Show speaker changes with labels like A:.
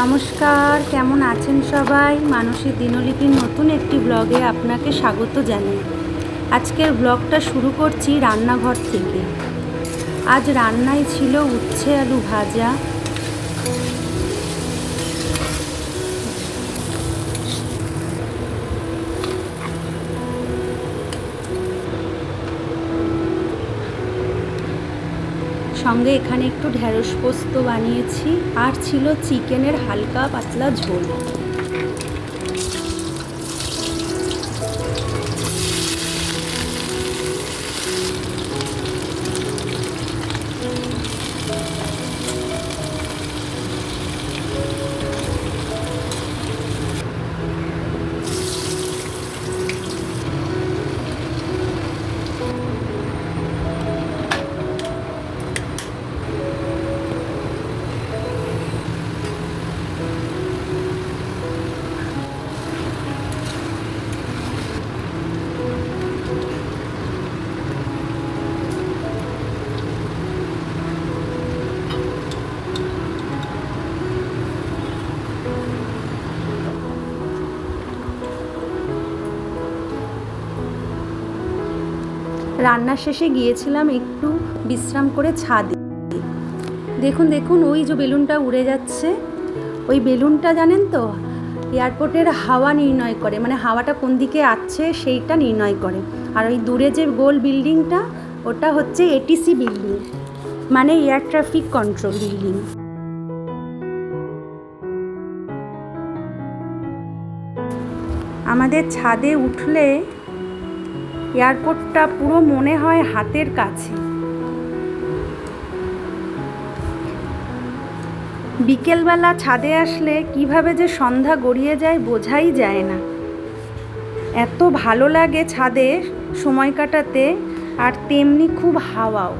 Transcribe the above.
A: নমস্কার, কেমন আছেন সবাই? মানুষের দিনলিপির নতুন একটি ব্লগে আপনাকে স্বাগত জানাই। আজকের ব্লগটা শুরু করছি রান্নাঘর থেকে। আজ রান্নায় ছিল উচ্ছে আলু ভাজা। সঙ্গে এখানে একটু ঢ্যাঁড়স পোস্ত বানিয়েছি। আর ছিল চিকেনের হালকা পাতলা ঝোল। রান্না শেষে গিয়েছিলাম একটু বিশ্রাম করে ছাদে। দেখুন দেখুন, ওই যে বেলুনটা উড়ে যাচ্ছে। ওই বেলুনটা জানেন তো, এয়ারপোর্টের হাওয়া নির্ণয় করে মানে হাওয়াটা কোন দিকে আসছে সেইটা নির্ণয় করে। আর ওই দূরে যে গোল বিল্ডিংটা, ওটা হচ্ছে এটিসি বিল্ডিং মানে এয়ার ট্রাফিক কন্ট্রোল বিল্ডিং। আমাদের ছাদে উঠলে এয়ারপোর্টটা পুরো মনে হয় হাতের কাছে। বিকেলবেলা ছাদে আসলে কীভাবে যে সন্ধ্যা গড়িয়ে যায় বোঝাই যায় না। এত ভালো লাগে ছাদে সময় কাটাতে, আর তেমনি খুব হাওয়াও।